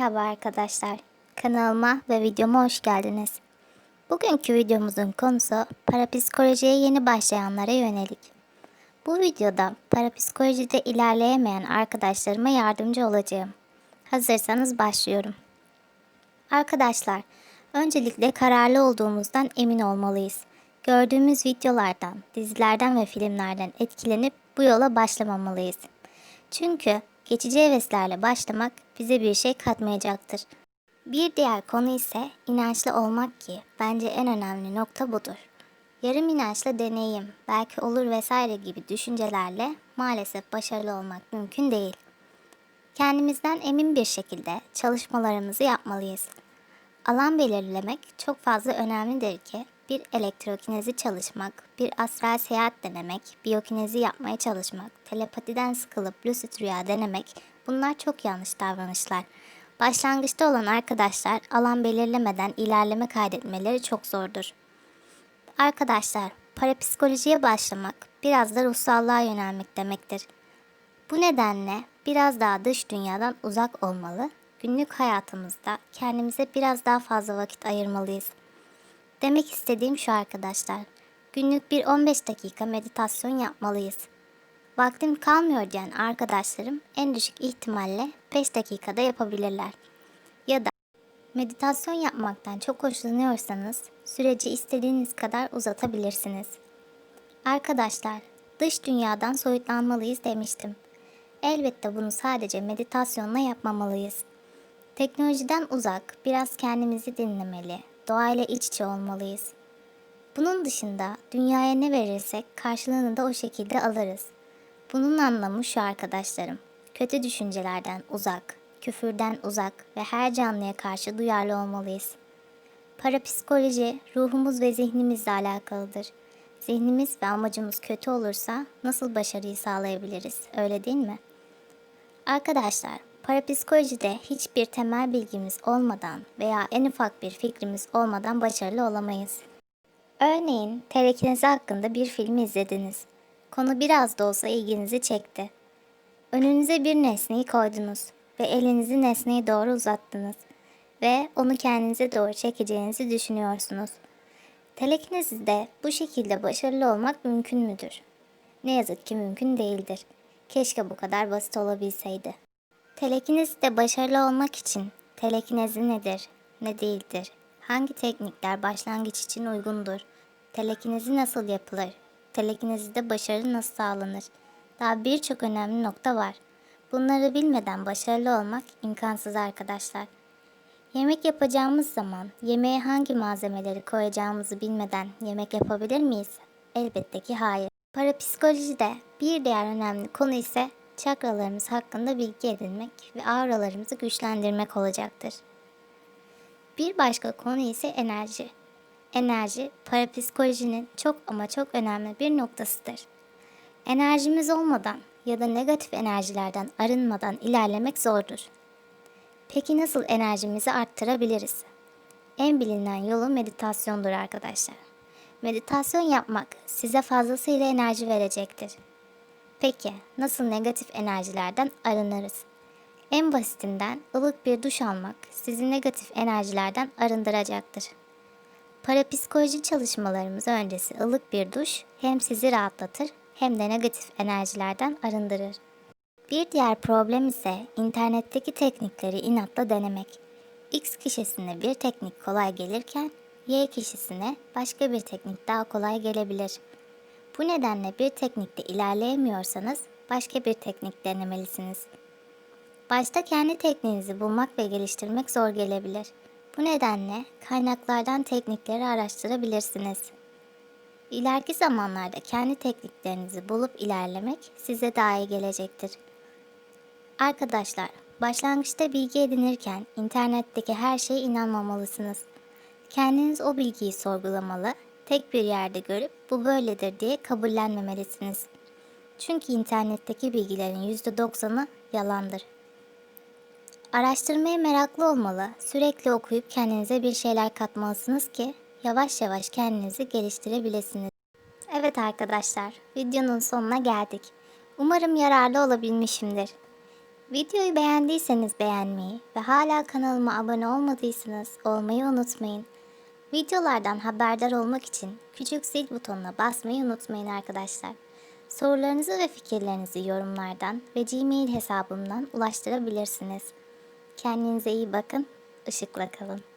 Merhaba arkadaşlar. Kanalıma ve videoma hoş geldiniz. Bugünkü videomuzun konusu parapsikolojiye yeni başlayanlara yönelik. Bu videoda parapsikolojide ilerleyemeyen arkadaşlarıma yardımcı olacağım. Hazırsanız başlıyorum. Arkadaşlar, öncelikle kararlı olduğumuzdan emin olmalıyız. Gördüğümüz videolardan, dizilerden ve filmlerden etkilenip bu yola başlamamalıyız. Çünkü geçici heveslerle başlamak bize bir şey katmayacaktır. Bir diğer konu ise inançlı olmak ki bence en önemli nokta budur. Yarım inançla deneyim, belki olur vesaire gibi düşüncelerle maalesef başarılı olmak mümkün değil. Kendimizden emin bir şekilde çalışmalarımızı yapmalıyız. Alan belirlemek çok fazla önemlidir ki bir elektrokinezi çalışmak, bir astral seyahat denemek, biyokinezi yapmaya çalışmak, telepatiden sıkılıp lucid rüya denemek bunlar çok yanlış davranışlar. Başlangıçta olan arkadaşlar alan belirlemeden ilerleme kaydetmeleri çok zordur. Arkadaşlar, parapsikolojiye başlamak biraz da ruhsallığa yönelmek demektir. Bu nedenle biraz daha dış dünyadan uzak olmalı, günlük hayatımızda kendimize biraz daha fazla vakit ayırmalıyız. Demek istediğim şu arkadaşlar, günlük bir 15 dakika meditasyon yapmalıyız. Vaktim kalmıyor diyen arkadaşlarım en düşük ihtimalle 5 dakikada yapabilirler. Ya da meditasyon yapmaktan çok hoşlanıyorsanız süreci istediğiniz kadar uzatabilirsiniz. Arkadaşlar, dış dünyadan soyutlanmalıyız demiştim. Elbette bunu sadece meditasyonla yapmamalıyız. Teknolojiden uzak, biraz kendimizi dinlemeli, doğayla iç içe olmalıyız. Bunun dışında dünyaya ne verirsek karşılığını da o şekilde alırız. Bunun anlamı şu arkadaşlarım. Kötü düşüncelerden uzak, küfürden uzak ve her canlıya karşı duyarlı olmalıyız. Parapsikoloji ruhumuz ve zihnimizle alakalıdır. Zihnimiz ve amacımız kötü olursa nasıl başarıyı sağlayabiliriz, öyle değil mi? Arkadaşlar, parapsikolojide hiçbir temel bilgimiz olmadan veya en ufak bir fikrimiz olmadan başarılı olamayız. Örneğin, telekinezi hakkında bir filmi izlediniz. Konu biraz da olsa ilginizi çekti. Önünüze bir nesneyi koydunuz ve elinizi nesneye doğru uzattınız ve onu kendinize doğru çekeceğinizi düşünüyorsunuz. Telekinezide bu şekilde başarılı olmak mümkün müdür? Ne yazık ki mümkün değildir. Keşke bu kadar basit olabilseydi. Telekinezide başarılı olmak için telekinezi nedir, ne değildir? Hangi teknikler başlangıç için uygundur? Telekinezi nasıl yapılır? Telekinezide başarı nasıl sağlanır? Daha birçok önemli nokta var. Bunları bilmeden başarılı olmak imkansız arkadaşlar. Yemek yapacağımız zaman yemeğe hangi malzemeleri koyacağımızı bilmeden yemek yapabilir miyiz? Elbette ki hayır. Parapsikolojide bir diğer önemli konu ise çakralarımız hakkında bilgi edinmek ve auralarımızı güçlendirmek olacaktır. Bir başka konu ise enerji. Enerji, parapsikolojinin çok ama çok önemli bir noktasıdır. Enerjimiz olmadan ya da negatif enerjilerden arınmadan ilerlemek zordur. Peki nasıl enerjimizi arttırabiliriz? En bilinen yolu meditasyondur arkadaşlar. Meditasyon yapmak size fazlasıyla enerji verecektir. Peki nasıl negatif enerjilerden arınırız? En basitinden ılık bir duş almak sizi negatif enerjilerden arındıracaktır. Parapsikoloji çalışmalarımız öncesi ılık bir duş hem sizi rahatlatır hem de negatif enerjilerden arındırır. Bir diğer problem ise internetteki teknikleri inatla denemek. X kişisine bir teknik kolay gelirken Y kişisine başka bir teknik daha kolay gelebilir. Bu nedenle bir teknikte ilerleyemiyorsanız başka bir teknik denemelisiniz. Başta kendi tekniğinizi bulmak ve geliştirmek zor gelebilir. Bu nedenle kaynaklardan teknikleri araştırabilirsiniz. İleriki zamanlarda kendi tekniklerinizi bulup ilerlemek size daha iyi gelecektir. Arkadaşlar, başlangıçta bilgi edinirken internetteki her şeye inanmamalısınız. Kendiniz o bilgiyi sorgulamalı, tek bir yerde görüp bu böyledir diye kabullenmemelisiniz. Çünkü internetteki bilgilerin %90'ı yalandır. Araştırmaya meraklı olmalı, sürekli okuyup kendinize bir şeyler katmalısınız ki yavaş yavaş kendinizi geliştirebilirsiniz. Evet arkadaşlar, videonun sonuna geldik. Umarım yararlı olabilmişimdir. Videoyu beğendiyseniz beğenmeyi ve hala kanalıma abone olmadıysanız olmayı unutmayın. Videolardan haberdar olmak için küçük zil butonuna basmayı unutmayın arkadaşlar. Sorularınızı ve fikirlerinizi yorumlardan ve Gmail hesabımdan ulaştırabilirsiniz. Kendinize iyi bakın, ışıkla kalın.